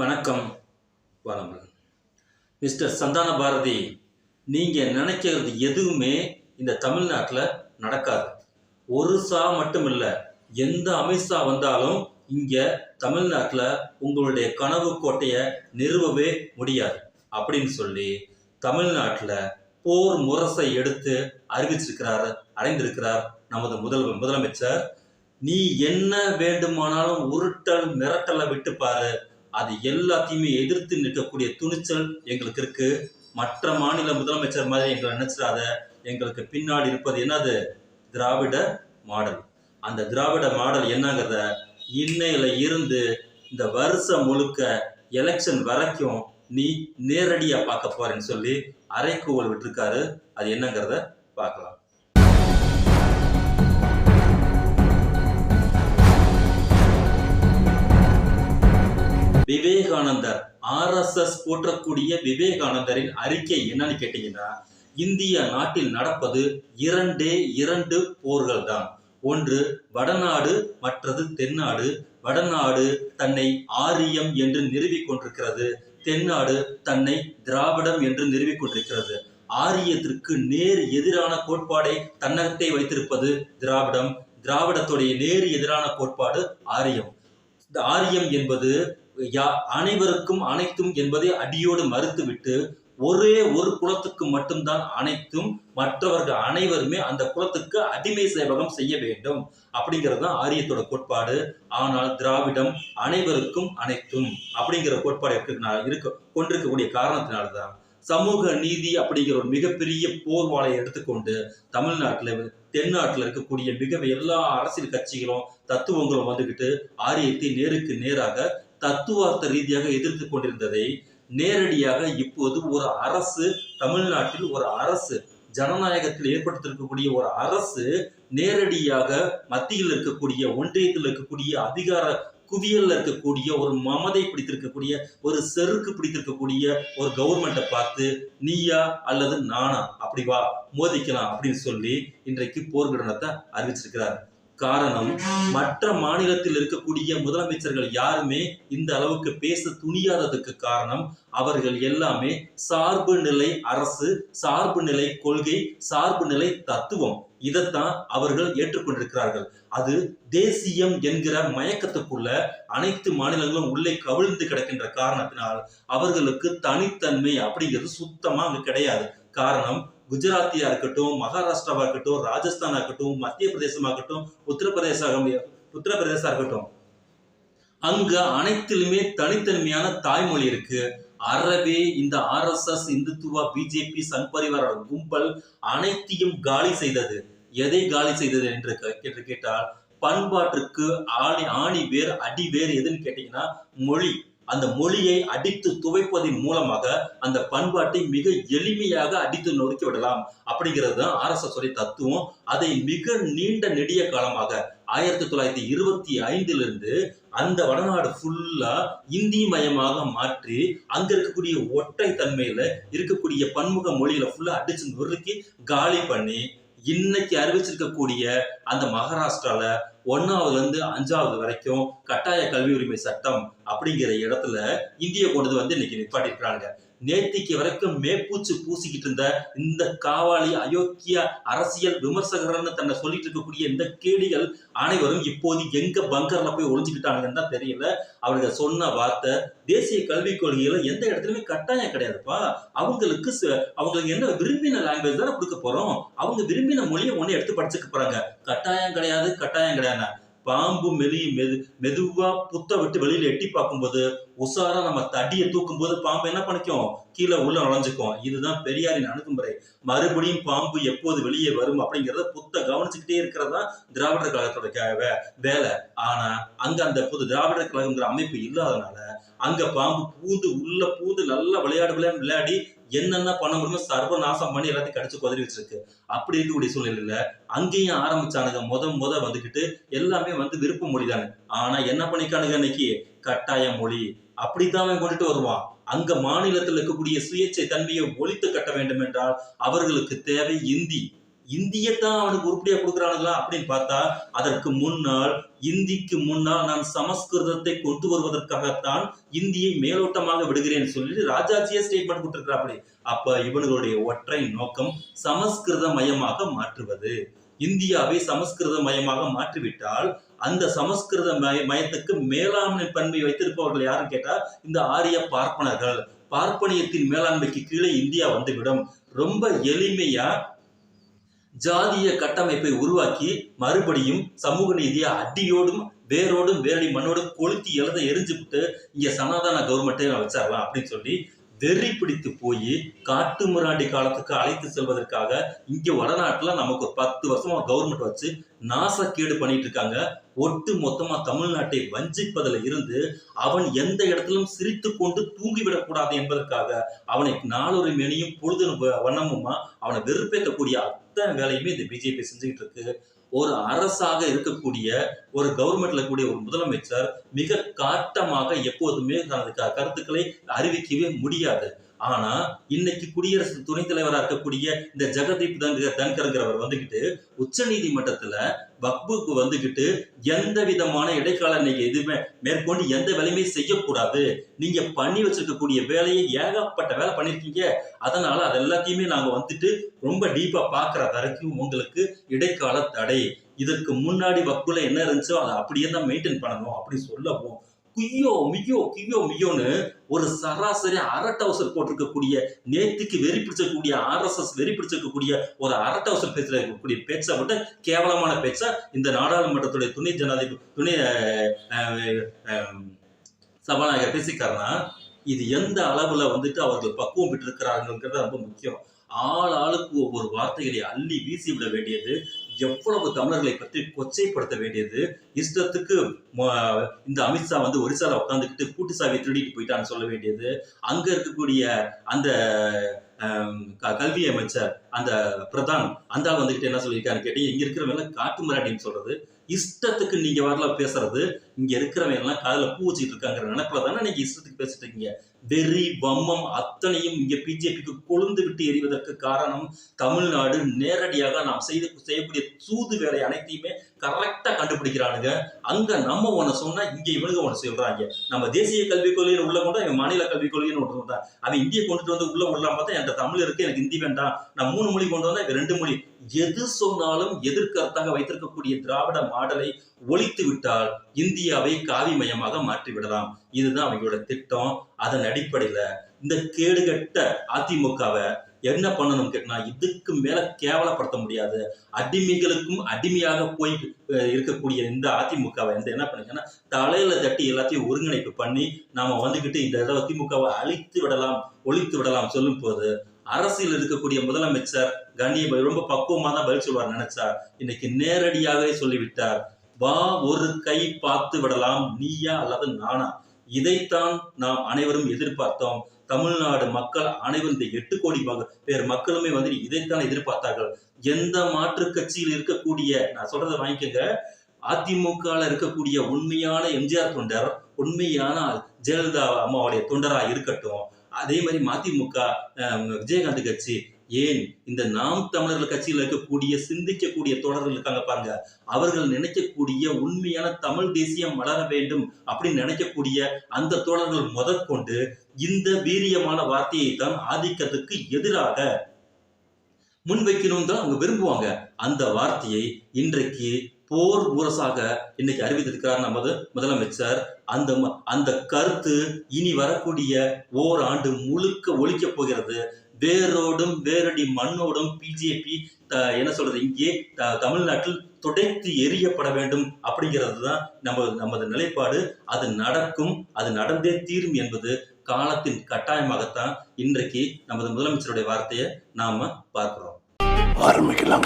வணக்கம் வளமுடன். மிஸ்டர் சந்தான பாரதி நீங்கள் நினைக்கிறது எதுவுமே இந்த தமிழ்நாட்டில் நடக்காது. ஒரு சா மட்டும் இல்லை எந்த அமித்ஷா வந்தாலும் இங்கே தமிழ்நாட்டில் உங்களுடைய கனவு கோட்டையை நிறுவவே முடியாது. அப்படின்னு சொல்லி தமிழ்நாட்டில் போர் முரசை எடுத்து அறிவிச்சிருக்கிறார் அடைந்திருக்கிறார் நமது முதல் முதலமைச்சர். நீ என்ன வேண்டுமானாலும் உருட்டல் மிரட்டலை விட்டுப்பாரு. அது எல்லாத்தையுமே எதிர்த்து நிற்கக்கூடிய துணிச்சல் எங்களுக்கு இருக்கு. மற்ற மாநில முதலமைச்சர் மாதிரி எங்களை நினைச்சிடாத. எங்களுக்கு பின்னாடி இருப்பது என்னது? திராவிட மாடல். அந்த திராவிட மாடல் என்னங்கிறத இன்னையில இருந்து இந்த வருஷம் முழுக்க எலெக்ஷன் வரைக்கும் நீ நேரடியா பார்க்க போறேன்னு சொல்லி அரைக்கோவல் விட்டுருக்காரு. அது என்னங்கிறத பார்க்கலாம். விவேகானந்தர் ஆர்எஸ்எஸ் போற்றக்கூடிய விவேகானந்தரின் அறிக்கை என்னன்னு கேட்டீங்கன்னா இந்திய நாட்டில் நடப்பது இரண்டே இரண்டு போர்கள் தான் ஒன்று வடநாடு மற்றது தென்னாடு. வடநாடு தன்னை ஆரியம் என்று நிறுவிக் கொண்டிருக்கிறது. தென்னாடு தன்னை திராவிடம் என்று நிறுவிக் கொண்டிருக்கிறது. ஆரியத்திற்கு நேர் எதிரான கோட்பாடை தன்னகத்தை வைத்திருப்பது திராவிடம். திராவிடத்துடைய நேர் எதிரான கோட்பாடு ஆரியம். ஆரியம் என்பது யா அனைவருக்கும் அனைத்தும் என்பதை அடியோடு மறுத்துவிட்டு ஒரே ஒரு குலத்துக்கு மட்டும்தான் அனைத்தும் மற்றவர்கள் அனைவருமே அந்த குலத்துக்கு அடிமை சேவகம் செய்ய வேண்டும். அப்படிங்கிறது தான் ஆரியத்தோட கோட்பாடு. ஆனால் திராவிடம் அனைவருக்கும் அனைத்தும் அப்படிங்கிற கோட்பாடு இருக்கிறதுனால இருக்க கொண்டிருக்கக்கூடிய காரணத்தினால்தான் சமூக நீதி அப்படிங்கிற ஒரு மிகப்பெரிய போர்வாளை எடுத்துக்கொண்டு தமிழ்நாட்டில் தென்னாட்டில் இருக்கக்கூடிய மிக எல்லா அரசியல் கட்சிகளும் தத்துவங்களும் வந்துக்கிட்டு ஆரியத்தை நேருக்கு நேராக தத்துவார்த்த ரீதியாக எதிர்த்து கொண்டிருந்ததை நேரடியாக இப்போது ஒரு அரசு தமிழ்நாட்டில் ஒரு அரசு ஜனநாயகத்தில் ஏற்படுத்திருக்கக்கூடிய ஒரு அரசு நேரடியாக மத்தியில் இருக்கக்கூடிய ஒன்றியத்தில் இருக்கக்கூடிய அதிகார குவியல்ல இருக்கக்கூடிய ஒரு மமதை பிடித்திருக்கக்கூடிய ஒரு செருக்கு பிடித்திருக்கக்கூடிய ஒரு கவர்மெண்ட்டை பார்த்து நீயா அல்லது நானா? அப்படி வா மோதிக்கலாம் அப்படின்னு சொல்லி இன்றைக்கு போர்க்கடனத்தை அறிவிச்சிருக்கிறார். காரணம் மற்ற மாநிலத்தில் இருக்கக்கூடிய முதலமைச்சர்கள் யாருமே இந்த அளவுக்கு பேச துணியாததுக்கு காரணம் அவர்கள் எல்லாமே சார்பு நிலை அரசு சார்பு நிலை கொள்கை சார்பு நிலை தத்துவம். இதைத்தான் அவர்கள் ஏற்றுக்கொண்டிருக்கிறார்கள். அது தேசியம் என்கிற மயக்கத்துக்குள்ள அனைத்து மாநிலங்களும் உள்ளே கவிழ்ந்து கிடக்கின்ற காரணத்தினால் அவர்களுக்கு தனித்தன்மை அப்படிங்கிறது சுத்தமா அங்க கிடையாது. காரணம் குஜராத்தியா இருக்கட்டும் மகாராஷ்டிராவா இருக்கட்டும் ராஜஸ்தானா இருக்கட்டும் மத்திய பிரதேசமா இருக்கட்டும் உத்தரப்பிரதேச உத்தரப்பிரதேசா இருக்கட்டும். அங்க அனைத்திலுமே தனித்தன்மையான தாய்மொழி இருக்கு. அறவே இந்த ஆர்எஸ்எஸ் இந்துத்துவா பிஜேபி சங் பரிவாரோட கும்பல் அனைத்தையும் காலி செய்தது. எதை காலி செய்தது என்று கே- கேட்டால் பண்பாட்டிற்கு ஆணி ஆணி வேர் அடி வேர் எதுன்னு கேட்டீங்கன்னா மொழி. அந்த மொழியை அடித்து துவைப்பதன் மூலமாக அந்த பண்பாட்டை மிக எளிமையாக அடித்து நொறுக்கி விடலாம். அப்படிங்கிறது தான் ஆர்எஸ்எஸ் தத்துவம். அதை மிக நீண்ட நெடிய காலமாக ஆயிரத்தி தொள்ளாயிரத்தி இருபத்தி ஐந்திலிருந்து அந்த வடநாடு ஃபுல்லா இந்தி மயமாக மாற்றி அங்க இருக்கக்கூடிய ஒற்றை தன்மையில இருக்கக்கூடிய பன்முக மொழிகளை ஃபுல்லா அடிச்சு நொறுக்கி காலி பண்ணி இன்னைக்கு அறிவிச்சிருக்கக்கூடிய அந்த மகாராஷ்டிரால ஒன்னாவதுல இருந்து அஞ்சாவது வரைக்கும் கட்டாய கல்வி உரிமை சட்டம் அப்படிங்கிற இடத்துல இந்திய கொண்டு வந்து இன்னைக்கு நிப்பாட்டிருக்கிறாங்க நேத்திக்கு வரைக்கும் மேப்பூச்சு பூசிக்கிட்டு இருந்த இந்த காவாலி அயோக்கிய அரசியல் விமர்சகர்னு தன்னை சொல்லிட்டு இருக்கக்கூடிய இந்த கேடிகள் அனைவரும் இப்போது எங்க பங்கர்ல போய் ஒளிஞ்சுக்கிட்டாங்கன்னு தான் தெரியல. அவர்கள் சொன்ன வார்த்தை தேசிய கல்விக் கொள்கையில எந்த இடத்துலயுமே கட்டாயம் கிடையாதுப்பா. அவங்களுக்கு அவங்களுக்கு என்ன விரும்பின லாங்குவேஜ் தானே கொடுக்க போறோம். அவங்க விரும்பின மொழியை ஒண்ணு எடுத்து படிச்சுக்க போறாங்க. கட்டாயம் கிடையாது கட்டாயம் கிடையாது பாம்பு மெலி மெது மெதுவா புத்த விட்டு வெளியில எட்டி பார்க்கும்போது உஷாரா நம்ம தடியை தூக்கும் போது பாம்பு என்ன பண்ணிக்கும்? கீழே உள்ள நுழைஞ்சுக்கும். இதுதான் பெரியாரின் அணுகுமுறை. மறுபடியும் பாம்பு எப்போது வெளியே வரும் அப்படிங்கறத புத்த கவனிச்சுக்கிட்டே இருக்கிறதா திராவிடர் கழகத்தோட கே- வே- வேலை. ஆனா அங்க அந்த புது திராவிடர் கழகங்கிற அமைப்பு இல்லாதனால அங்க பாம்பு பூந்து உள்ள பூந்து நல்லா விளையாடு விளையாடு விளையாடி என்னென்ன பண்ண முடியுமோ சர்வ நாசம் பண்ணி எல்லாத்தையும் கடிச்சு குதறி வச்சிருக்கு. அப்படி இருக்கக்கூடிய சூழ்நிலையில அங்கேயும் ஆரம்பிச்சானுங்க. முத முத வந்துகிட்டு எல்லாமே வந்து விருப்ப மொழிதானு. ஆனா என்ன பண்ணிக்கானுங்க இன்னைக்கு? கட்டாய மொழி. அப்படித்தான் அவன் கொண்டுட்டு வருவான்? அங்க மாநிலத்தில் இருக்கக்கூடிய சுயேட்சை தன்மையை ஒழித்து கட்ட வேண்டும் என்றால் அவர்களுக்கு தேவை இந்தி. இந்தியத்தான் அவனுக்கு உருப்படியா கொடுக்குறானுங்களா? அப்படின்னு பார்த்தா அதற்கு முன்னால் இந்திக்கு முன்னால் நான் சமஸ்கிருதத்தை கொண்டு வருவதற்காகத்தான் இந்தியை மேலோட்டமாக விடுகிறேன் சொல்லி ராஜாஜியே ஸ்டேட்மெண்ட் கொடுத்திருக்கிறாப்படி அப்ப இவனுடைய ஒற்றை நோக்கம் சமஸ்கிருத மயமாக மாற்றுவது. இந்தியாவை சமஸ்கிருத மயமாக மாற்றிவிட்டால் அந்த சமஸ்கிருத மய மயத்துக்கு மேலாண்மை பண்பை வைத்திருப்பவர்கள் யாருன்னு கேட்டா இந்த ஆரிய பார்ப்பனர்கள். பார்ப்பனியத்தின் மேலாண்மைக்கு கீழே இந்தியா வந்துவிடும். ரொம்ப எளிமையா ஜாதிய கட்டமைப்பை உருவாக்கி மறுபடியும் சமூக நீதியை அடியோடும் வேரோடும் வேரடி மண்ணோடும் கொளுத்தி எழுத எரிஞ்சுவிட்டு இங்கே இங்க சனாதன கவர்மெண்ட்டை வச்சிடலாம் அப்படின்னு சொல்லி வெறி பிடித்து போய் காட்டு முராண்டி காலத்துக்கு அழைத்து செல்வதற்காக இங்க வடநாட்டுல நமக்கு ஒரு பத்து வருஷமா கவர்மெண்ட் வச்சு நாசக்கேடு பண்ணிட்டு இருக்காங்க. ஒட்டு மொத்தமா தமிழ்நாட்டை வஞ்சிப்பதில் இருந்து அவன் எந்த இடத்திலும் சிரித்து கொண்டு தூங்கிவிடக்கூடாது என்பதற்காக அவனை நாளொரு மெனியும் பொழுது வண்ணமுமா அவனை வெறுப்பேற்றக்கூடிய அத்தனை வேலையுமே இந்த பிஜேபி செஞ்சுக்கிட்டு இருக்கு. ஒரு அரசாக இருக்கக்கூடிய ஒரு கவர்மெண்ட்ல கூடிய ஒரு முதலமைச்சர் மிக காட்டமாக எப்போதுமே தனது கருத்துக்களை அறிவிக்கவே முடியாது. ஆனா இன்னைக்கு குடியரசு துணைத் தலைவராக இருக்கக்கூடிய இந்த ஜெகதீப் தன்கர் தன்கருங்கிறவர் வந்துகிட்டு உச்ச நீதிமன்றத்துல வக்புக்கு வந்துகிட்டு எந்த விதமான இடைக்கால நீங்க எதுவுமே மேற்கொண்டு எந்த வேலையுமே செய்யக்கூடாது. நீங்க பண்ணி வச்சிருக்கக்கூடிய வேலையை ஏகப்பட்ட வேலை பண்ணிருக்கீங்க. அதனால அது எல்லாத்தையுமே நாங்க வந்துட்டு ரொம்ப டீப்பா பாக்குற வரைக்கும் உங்களுக்கு இடைக்கால தடை. இதற்கு முன்னாடி வக்குல என்ன இருந்துச்சோ அதை அப்படியே தான் மெயின்டைன் பண்ணணும் அப்படி சொல்லவும் குய்யோ மியோ கியோ மியோன்னு ஒரு சராசரி அரட்டவசர் போட்டிருக்கக்கூடிய நேத்துக்கு வெறி பிடிச்சக்கூடிய ஆர்எஸ்எஸ் வெறி பிடிச்சிருக்கக்கூடிய ஒரு அரட்டவசர் பேச்சில் இருக்கக்கூடிய பேச்சை மட்டும் கேவலமான பேச்சா இந்த நாடாளுமன்றத்துடைய துணை ஜனாதிபதி துணை சபாநாயகர் பேசிக்காருன்னா இது எந்த அளவில் வந்துட்டு அவர்கள் பக்குவம் பெற்றிருக்கிறாங்கிறது ரொம்ப முக்கியம். ஆள் ஆளுக்கு ஒவ்வொரு வார்த்தைகளை அள்ளி வீசி விட வேண்டியது எவ்வளவு தமிழர்களை பற்றி கொச்சைப்படுத்த வேண்டியது இஷ்டத்துக்கு இந்த அமித்ஷா வந்து ஒரிசால உட்காந்துக்கிட்டு கூட்டு சாவியை திருடிட்டு போயிட்டான்னு சொல்ல வேண்டியது அங்க இருக்கக்கூடிய அந்த கல்வி அமைச்சர் அந்த பிரதான் அந்த ஆள் வந்துகிட்டு என்ன சொல்லியிருக்காரு கேட்டீங்க இங்க இருக்கிறவங்க எல்லாம் காட்டு மிராட்டின்னு சொல்றது இஷ்டத்துக்கு நீங்க வரல பேசுறது இங்க இருக்கிறவங்க எல்லாம் காதுல பூ வச்சுட்டு இருக்காங்கிற நினைப்புல தானே நீங்க இஷ்டத்துக்கு பேசிட்டு இருக்கீங்க வெறி வம்மம் அத்தனையும் இங்க பிஜேபிக்கு கொழுந்து விட்டு எறிவதற்கு காரணம் தமிழ்நாடு நேரடியாக நாம் செய்து செய்யக்கூடிய தூது வேலை அனைத்தையுமே கரெக்டா கண்டுபிடிக்கிறானுங்க. அங்க நம்ம ஒண்ணு சொன்னா இங்க இவனுங்க ஒண்ணு சொல்றாங்க. நம்ம தேசிய கல்விக் கொள்கைன்னு உள்ள கொண்டா இவன் மாநில கல்விக் கொள்கைன்னு ஒன்று இருந்தா அவன் இந்திய கொண்டுட்டு வந்து உள்ள விடலாம் பார்த்தா என்கிட்ட தமிழ் இருக்கு எனக்கு ஹிந்தி வேண்டாம். நான் மூணு மொழி கொண்டு வந்தா இவன் ரெண்டு மொழி. எது சொன்னாலும் எதிர்கருத்தாக வைத்திருக்கக்கூடிய திராவிட மாடலை ஒழித்து விட்டால் இந்தியாவை காவிமயமாக மாற்றி விடலாம் இதுதான் அவங்களோட திட்டம். அதன் அடிப்படையில இந்த கேடுகட்ட அதிமுகவை என்ன பண்ணணும் கேட்டா இதுக்கு மேல கேவலப்படுத்த முடியாது. அடிமைகளுக்கும் அடிமையாக போய் இருக்கக்கூடிய இந்த அதிமுகவை இந்த என்ன பண்ணுங்கன்னா தலையில தட்டி எல்லாத்தையும் ஒருங்கிணைப்பு பண்ணி நாம வந்துகிட்டு இந்த இட திமுகவை அழித்து விடலாம் ஒழித்து விடலாம் சொல்லும் போது அரசியல் இருக்கக்கூடிய முதலமைச்சர் கண்ணிய ரொம்ப பக்குவமாக தான் பதில் சொல்வார் நினைச்சார். இன்னைக்கு நேரடியாகவே சொல்லிவிட்டார். வா ஒரு கை பார்த்து விடலாம் நீயா அல்லது நானா? இதைத்தான் நாம் அனைவரும் எதிர்பார்த்தோம். தமிழ்நாடு மக்கள் அனைவரும் இந்த எட்டு கோடி மக- பேர் மக்களுமே வந்து இதைத்தான் எதிர்பார்த்தார்கள். எந்த மாற்று கட்சியில் இருக்கக்கூடிய நான் சொல்றதை வாங்கிக்கோங்க. அதிமுகல இருக்கக்கூடிய உண்மையான எம்ஜிஆர் தொண்டர் உண்மையான ஜெயலலிதா அம்மாவுடைய தொண்டரா இருக்கட்டும் அதே மாதிரி மதிமுக விஜயகாந்த் கட்சி ஏன் இந்த நாம் தமிழர்கள் கட்சியில் இருக்கக்கூடிய சிந்திக்கக்கூடிய தொடர்கள் இருக்காங்க பாருங்க. அவர்கள் நினைக்கக்கூடிய உண்மையான தமிழ் தேசியம் வளர வேண்டும் அப்படின்னு நினைக்கக்கூடிய அந்த தோழர்கள் முதற்கொண்டு இந்த வீரியமான வார்த்தையை தான் ஆதிக்கத்துக்கு எதிராக முன்வைக்கணும் தான் அவங்க விரும்புவாங்க. அந்த வார்த்தையை இன்றைக்கு போர் முரசாக இன்னைக்கு அறிவித்திருக்கிறார் நமது முதலமைச்சர். அந்த ம- அந்த கருத்து இனி வரக்கூடிய ஓராண்டு முழுக்க ஒழிக்கப் போகிறது. வேரோடும் வேரடி மண்ணோடும் பிஜேபி என்ன சொல்றது இங்கே தமிழ்நாட்டில் துடைத்து எரியப்பட வேண்டும் அப்படிங்கிறது தான் நம்ம நமது நிலைப்பாடு. அது நடக்கும் அது நடந்தே தீரும் என்பது காலத்தின் கட்டாயமாகத்தான் இன்றைக்கு நமது முதலமைச்சருடைய வார்த்தையை நாம பார்க்கிறோம். ஆரம்பிக்கலாம்